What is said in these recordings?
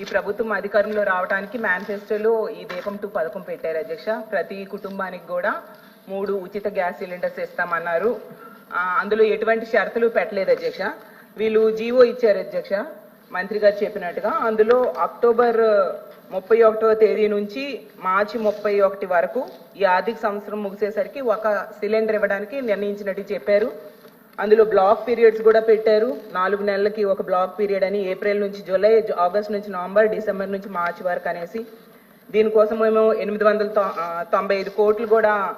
ఈ ప్రభుత్వం అధికారంలో రావడానికి మేనిఫెస్టోలో ఈ దీపం టూ పథకం పెట్టారు అధ్యక్ష. ప్రతి కుటుంబానికి కూడా మూడు ఉచిత గ్యాస్ సిలిండర్స్ ఇస్తామన్నారు. అందులో ఎటువంటి షరతులు పెట్టలేదు అధ్యక్ష. వీళ్ళు జీవో ఇచ్చారు అధ్యక్ష. మంత్రి గారు చెప్పినట్టుగా అందులో అక్టోబర్ ముప్పై ఒకటో తేదీ నుంచి మార్చి ముప్పై ఒకటి వరకు ఈ ఆర్థిక సంవత్సరం ముగిసేసరికి ఒక సిలిండర్ ఇవ్వడానికి నిర్ణయించినట్టు చెప్పారు. అందులో బ్లాక్ పీరియడ్స్ కూడా పెట్టారు. నాలుగు నెలలకి ఒక బ్లాక్ పీరియడ్ అని ఏప్రిల్ నుంచి జూలై ఆగస్ట్ నుంచి నవంబర్ డిసెంబర్ నుంచి మార్చి వరకు అనేసి దీనికోసం మేము ఎనిమిది వందల తొ- తొంభై ఐదు కోట్లు కూడా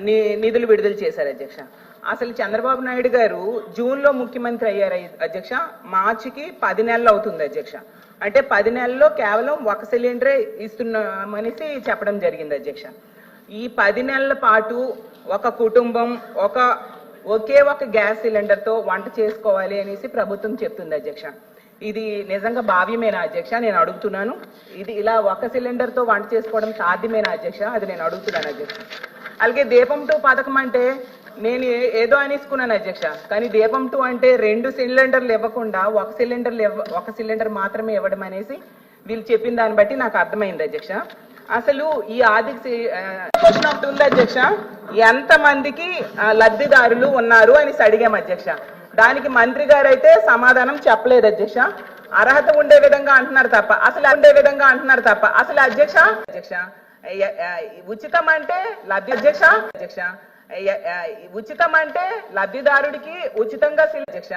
ని- నిధులు విడుదల చేశారు అధ్యక్ష. అసలు చంద్రబాబు నాయుడు గారు జూన్లో ముఖ్యమంత్రి అయ్యారు అధ్యక్ష. మార్చికి పది నెలలు అవుతుంది అధ్యక్ష. అంటే పది నెలల్లో కేవలం ఒక సిలిండరే ఇస్తున్నామనేసి చెప్పడం జరిగింది అధ్యక్ష. ఈ పది నెలల పాటు ఒక కుటుంబం ఒక ఒకే ఒక గ్యాస్ సిలిండర్తో వంట చేసుకోవాలి అనేసి ప్రభుత్వం చెప్తుంది అధ్యక్ష. ఇది నిజంగా భావ్యమేనా అధ్యక్ష? నేను అడుగుతున్నాను. ఇది ఇలా ఒక సిలిండర్తో వంట చేసుకోవడం సాధ్యమేనా అధ్యక్ష? అది నేను అడుగుతున్నాను అధ్యక్ష. అలాగే దీపం టూ పథకం అంటే నేను ఏదో అనేసుకున్నాను అధ్యక్ష. కానీ దీపం టూ అంటే రెండు సిలిండర్లు ఇవ్వకుండా ఒక సిలిండర్ ఒక సిలిండర్ మాత్రమే ఇవ్వడం అనేసి వీళ్ళు చెప్పిన దాన్ని బట్టి నాకు అర్థమైంది అధ్యక్ష. అసలు ఈ ఆర్థిక క్వశ్చన్ ఒకటి ఉంది అధ్యక్ష. ఎంత మందికి లబ్ధిదారులు ఉన్నారు అని అడిగాం అధ్యక్ష. దానికి మంత్రి గారు అయితే సమాధానం చెప్పలేదు అధ్యక్ష. అర్హత ఉండే విధంగా అంటున్నారు తప్ప అసలు ఉండే విధంగా అంటున్నారు తప్ప అసలు అధ్యక్ష అధ్యక్ష ఉచితం అంటే లబ్ధి అధ్యక్ష అధ్యక్ష ఉచితం అంటే లబ్ధిదారుడికి ఉచితంగా అధ్యక్ష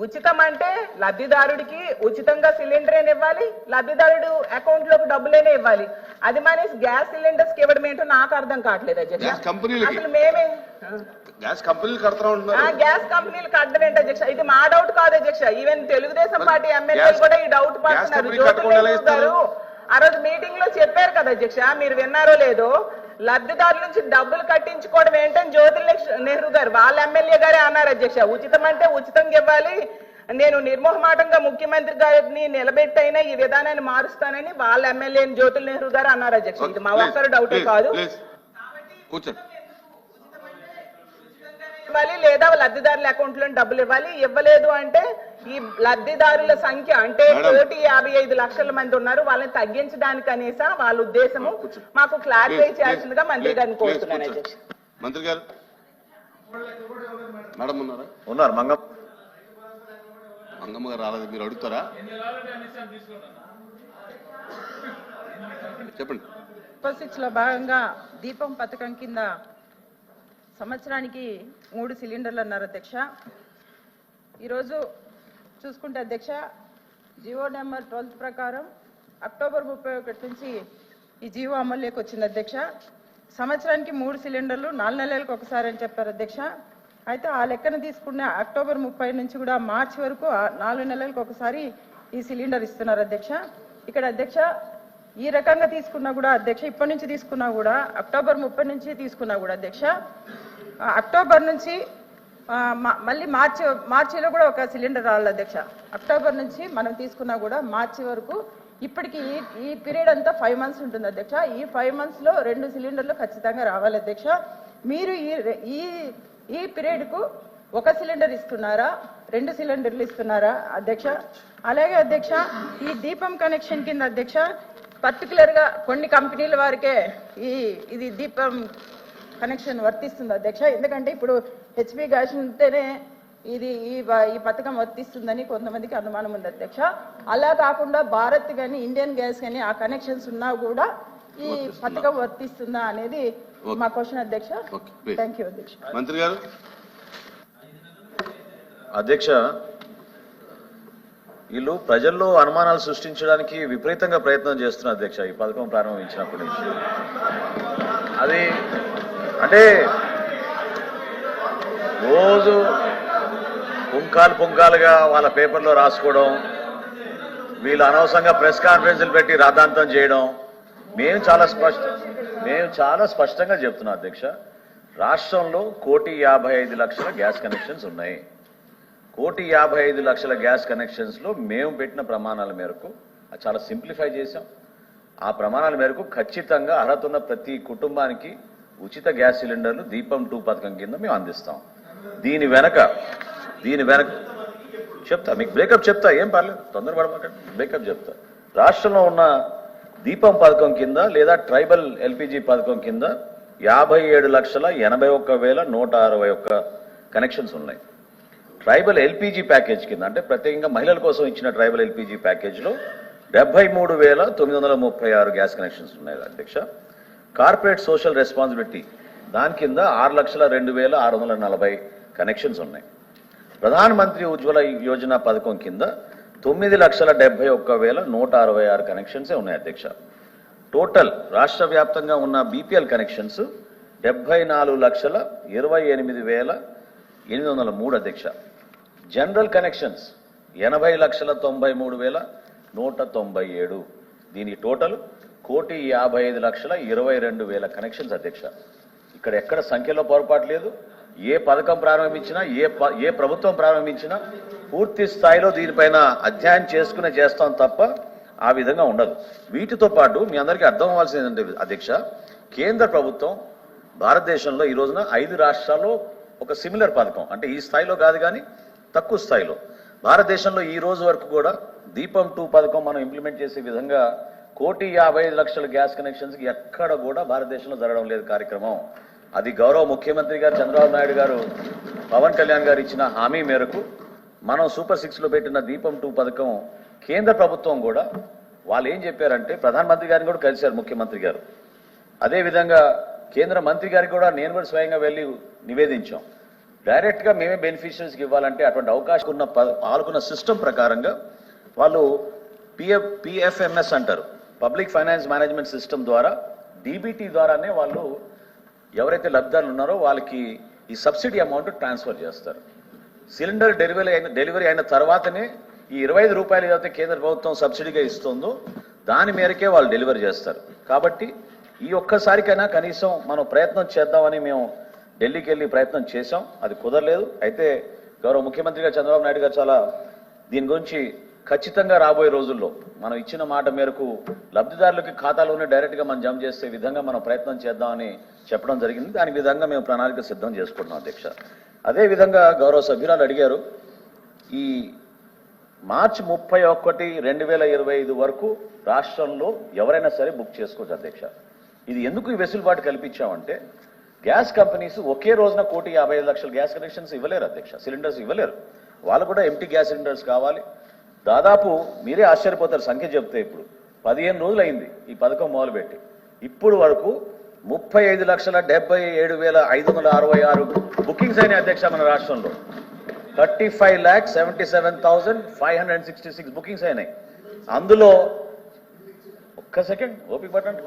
ఉచితం అంటే లబ్ధిదారుడికి ఉచితంగా సిలిండర్ అయినా ఇవ్వాలి లబ్ధిదారుడు అకౌంట్లోకి డబ్బులైనా ఇవ్వాలి. అది మానేసి గ్యాస్ సిలిండర్స్కి ఇవ్వడం ఏంటో నాకు అర్థం కావట్లేదు అధ్యక్ష. అసలు మేమే గ్యాస్ కంపెనీలు కడతా గ్యాస్ కంపెనీలకు అడ్డం ఏంటి అధ్యక్ష? ఇది మా డౌట్ కాదు అధ్యక్ష. ఈవెన్ తెలుగుదేశం పార్టీ ఎమ్మెల్యేలు గ్యాస్- కూడా ఈ డౌట్ పడుతున్నారు. ఆ రోజు మీటింగ్లో చెప్పారు కదా అధ్యక్ష. మీరు విన్నారో లేదో లబ్ధిదారుల నుంచి డబ్బులు కట్టించుకోవడం ఏంటని జ్యోతి లక్ష- నెహ్రూ గారు వాళ్ళ ఎమ్మెల్యే గారే అన్నారు అధ్యక్ష. ఉచితం అంటే ఉచితంగా ఇవ్వాలి. నేను నిర్మోహమాటంగా ముఖ్యమంత్రి గారిని నిలబెట్టైనా ఈ విధానాన్ని మారుస్తానని వాళ్ళ ఎమ్మెల్యే జ్యోతుల నెహ్రూ గారు అన్నారు అధ్యక్ష. ఇది మా ఒక్కరు డౌటే కాదు. ఇవ్వాలి లేదా లబ్ధిదారుల అకౌంట్లో డబ్బులు ఇవ్వాలి. ఇవ్వలేదు అంటే ఈ లబ్ధిదారుల సంఖ్య అంటే. కోటి యాభై ఐదు లక్షల మంది ఉన్నారు. వాళ్ళని తగ్గించడానికి అనేసా వాళ్ళ ఉద్దేశము. మాకు క్లారిఫై చేయాల్సిందిగా మంత్రి గారిని కోరుతున్నాను కూర్చోండి. అధ్యక్ష. మంత్రి గారు. మేడం ఉన్నారా? ఉన్నారు మంగ మంగమ్మ గారు రాలేదు మీరు అడుగుతారా? చెప్పండి. సూపర్ సిక్స్లో భాగంగా దీపం పథకం కింద సంవత్సరానికి మూడు సిలిండర్లు అన్నారు అధ్యక్ష. ఈరోజు చూసుకుంటే అధ్యక్ష జియో నెంబర్ ట్వెల్త్ ప్రకారం అక్టోబర్ ముప్పై ఒకటి నుంచి ఈ జీవో అమల్లోకి వచ్చింది అధ్యక్ష. సంవత్సరానికి మూడు సిలిండర్లు నాలుగు నెలలకు ఒకసారి అని చెప్పారు అధ్యక్ష. అయితే ఆ లెక్కన తీసుకున్న అక్టోబర్ ముప్పై నుంచి కూడా మార్చి వరకు నాలుగు నెలలకు ఒకసారి ఈ సిలిండర్ ఇస్తున్నారు అధ్యక్ష. ఇక్కడ అధ్యక్ష ఈ రకంగా తీసుకున్నా కూడా అధ్యక్ష ఇప్పటి నుంచి తీసుకున్నా కూడా అక్టోబర్ ముప్పై నుంచి తీసుకున్నా కూడా అధ్యక్ష అక్టోబర్ నుంచి మళ్ళీ మార్చి మార్చిలో కూడా ఒక సిలిండర్ రావాలి అధ్యక్ష. అక్టోబర్ నుంచి మనం తీసుకున్నా కూడా మార్చి వరకు ఇప్పటికి ఈ- ఈ పీరియడ్ అంతా ఫైవ్ మంత్స్ ఉంటుంది అధ్యక్ష. ఈ ఫైవ్ మంత్స్లో రెండు సిలిండర్లు ఖచ్చితంగా రావాలి అధ్యక్ష. మీరు ఈ ఈ ఈ పీరియడ్కు ఒక సిలిండర్ ఇస్తున్నారా? రెండు సిలిండర్లు ఇస్తున్నారా అధ్యక్ష? అలాగే అధ్యక్ష ఈ దీపం కనెక్షన్ కింద అధ్యక్ష పర్టికులర్గా కొన్ని కంపెనీల వారికే ఈ ఇది దీపం కనెక్షన్ వర్తిస్తుంది అధ్యక్ష. ఎందుకంటే ఇప్పుడు హెచ్పి గ్యాస్ ఉంటేనే ఇది ఈ ఈ పథకం వర్తిస్తుందని కొంతమందికి అనుమానం ఉంది అధ్యక్ష. అలా కాకుండా భారత్ కానీ ఇండియన్ గ్యాస్ కానీ ఆ కనెక్షన్స్ ఉన్నా కూడా ఈ పథకం వర్తిస్తుందా అనేది మా క్వశ్చన్ అధ్యక్ష. థ్యాంక్ యూ అధ్యక్ష. మంత్రి గారు? అధ్యక్ష వీళ్ళు ప్రజల్లో అనుమానాలు సృష్టించడానికి విపరీతంగా ప్రయత్నం చేస్తున్నారు అధ్యక్ష ఈ పథకం ప్రారంభించినప్పటి నుంచి. అది అంటే రోజు పుంకాలు పుంకాలుగా వాళ్ళ పేపర్లో రాసుకోవడం వీళ్ళు అనవసరంగా ప్రెస్ కాన్ఫరెన్స్లు పెట్టి రాద్ధాంతం చేయడం. మేము చాలా స్పష్ట మేము చాలా స్పష్టంగా చెప్తున్నాం అధ్యక్ష. రాష్ట్రంలో కోటి యాభై ఐదు లక్షల గ్యాస్ కనెక్షన్స్ ఉన్నాయి. కోటి యాభై ఐదు లక్షల గ్యాస్ కనెక్షన్స్లో మేము పెట్టిన ప్రమాణాల మేరకు అది చాలా సింప్లిఫై చేశాం. ఆ ప్రమాణాల మేరకు ఖచ్చితంగా అర్హత ఉన్న ప్రతి కుటుంబానికి ఉచిత గ్యాస్ సిలిండర్లు దీపం టూ పథకం కింద మేము అందిస్తాం. దీని వెనక దీని వెనక. చెప్తా మీకు బ్రేకప్ చెప్తా ఏం పర్లేదు తొందరపడమాకండి బ్రేకప్ చెప్తా. రాష్ట్రంలో ఉన్న దీపం పథకం కింద లేదా ట్రైబల్ ఎల్పిజి పథకం కింద యాభై ఏడు లక్షల ఎనభై ఒక్క వేల నూట అరవై ఒక్క కనెక్షన్స్ ఉన్నాయి. ట్రైబల్ ఎల్పిజి ప్యాకేజ్ కింద అంటే ప్రత్యేకంగా మహిళల కోసం ఇచ్చిన ట్రైబల్ ఎల్పిజి ప్యాకేజ్లో డెబ్బై మూడు వేల తొమ్మిది వందల ముప్పై ఆరు గ్యాస్ కనెక్షన్స్ ఉన్నాయి అధ్యక్ష. కార్పొరేట్ సోషల్ రెస్పాన్సిబిలిటీ దాని కింద ఆరు లక్షల రెండు వేల ఆరు వందల నలభై కనెక్షన్స్ ఉన్నాయి. ప్రధాన మంత్రి ఉజ్వల యోజన పథకం కింద తొమ్మిది లక్షల డెబ్బై ఒక్క వేల నూట అరవై ఆరు కనెక్షన్సే ఉన్నాయి అధ్యక్ష. టోటల్ రాష్ట్ర వ్యాప్తంగా ఉన్న బీపీఎల్ కనెక్షన్స్ డెబ్బై నాలుగు లక్షల ఇరవై ఎనిమిది వేల ఎనిమిది వందల మూడు అధ్యక్ష. జనరల్ కనెక్షన్స్ ఎనభై లక్షల తొంభై మూడు వేల నూట తొంభై ఏడు. దీని టోటల్ కోటి యాభై ఐదు లక్షల ఇరవై రెండు వేల కనెక్షన్స్ అధ్యక్ష. ఇక్కడ ఎక్కడ సంఖ్యలో పొరపాటు లేదు. ఏ పథకం ప్రారంభించినా ఏ ప- ఏ ప్రభుత్వం ప్రారంభించినా పూర్తి స్థాయిలో దీనిపైన అధ్యయనం చేసుకునే చేస్తాం తప్ప ఆ విధంగా ఉండదు. వీటితో పాటు మీ అందరికీ అర్థం అవ్వాల్సింది ఏంటంటే అధ్యక్ష కేంద్ర ప్రభుత్వం భారతదేశంలో ఈ రోజున ఐదు రాష్ట్రాల్లో ఒక సిమిలర్ పథకం. అంటే ఈ స్థాయిలో కాదు కానీ తక్కువ స్థాయిలో. భారతదేశంలో ఈ రోజు వరకు కూడా దీపం టూ పథకం మనం ఇంప్లిమెంట్ చేసే విధంగా కోటి యాభై ఐదు లక్షల గ్యాస్ కనెక్షన్స్కి ఎక్కడ కూడా భారతదేశంలో జరగడం లేదు కార్యక్రమం. అది గౌరవ ముఖ్యమంత్రి గారు చంద్రబాబు నాయుడు గారు పవన్ కళ్యాణ్ గారు ఇచ్చిన హామీ మేరకు మనం సూపర్ సిక్స్లో పెట్టిన దీపం టూ పథకం కేంద్ర ప్రభుత్వం కూడా వాళ్ళు ఏం చెప్పారంటే ప్రధానమంత్రి గారిని కూడా కలిశారు ముఖ్యమంత్రి గారు. అదేవిధంగా కేంద్ర మంత్రి గారికి కూడా నేను కూడా స్వయంగా వెళ్ళి నివేదించాం. డైరెక్ట్గా మేమే బెనిఫిషియరీస్కి ఇవ్వాలంటే అటువంటి అవకాశం ఉన్న ప- ఆలుకున్న సిస్టమ్ ప్రకారంగా వాళ్ళు పిఎఫ్ పిఎఫ్ఎంఎస్ అంటారు. పబ్లిక్ ఫైనాన్స్ మేనేజ్మెంట్ సిస్టమ్ ద్వారా డీబీటీ ద్వారానే వాళ్ళు ఎవరైతే లబ్ధిదారులు ఉన్నారో వాళ్ళకి ఈ సబ్సిడీ అమౌంట్ ట్రాన్స్ఫర్ చేస్తారు. సిలిండర్ డెలివరీ అయిన డెలివరీ అయిన తర్వాతనే ఈ ఇరవై ఐదు రూపాయలు ఏదైతే కేంద్ర ప్రభుత్వం సబ్సిడీగా ఇస్తుందో దాని మేరకే వాళ్ళు డెలివరీ చేస్తారు. కాబట్టి ఈ ఒక్కసారికైనా కనీసం మనం ప్రయత్నం చేద్దామని మేము ఢిల్లీకి వెళ్ళి ప్రయత్నం చేశాం. అది కుదరలేదు. అయితే గౌరవ ముఖ్యమంత్రిగా చంద్రబాబు నాయుడు గారు చాలా దీని గురించి ఖచ్చితంగా రాబోయే రోజుల్లో మనం ఇచ్చిన మాట మేరకు లబ్ధిదారులకి ఖాతాలోనే డైరెక్ట్గా మనం జమ చేసే విధంగా మనం ప్రయత్నం చేద్దామని చెప్పడం జరిగింది. దాని విధంగా మేము ప్రణాళిక సిద్ధం చేసుకుంటున్నాం అధ్యక్ష. అదే విధంగా గౌరవ సభ్యురాలు అడిగారు ఈ మార్చి ముప్పై ఒకటి రెండు వేల ఇరవై ఐదు వరకు రాష్ట్రంలో ఎవరైనా సరే బుక్ చేసుకోవచ్చు అధ్యక్ష. ఇది ఎందుకు ఈ వెసులుబాటు కల్పించామంటే గ్యాస్ కంపెనీస్ ఒకే రోజున కోటి యాభై లక్షల గ్యాస్ కనెక్షన్స్ ఇవ్వలేరు అధ్యక్ష సిలిండర్స్ ఇవ్వలేరు. వాళ్ళు కూడా ఎంటీ గ్యాస్ సిలిండర్స్ కావాలి దాదాపు మీరే ఆశ్చర్యపోతారు సంఖ్య చెప్తే ఇప్పుడు. పదిహేను రోజులు అయింది ఈ పథకం మొదలుపెట్టి ఇప్పుడు వరకు ముప్పై ఐదు లక్షల డెబ్బై ఏడు వేల ఐదు వందల అరవై ఆరు బుకింగ్స్ అయిన అధ్యక్ష మన రాష్ట్రంలో. Thirty five lakh seventy seven thousand five hundred sixty six bookings అయినాయి అందులో ఒక్క సెకండ్ ఓపిక పట్టండి.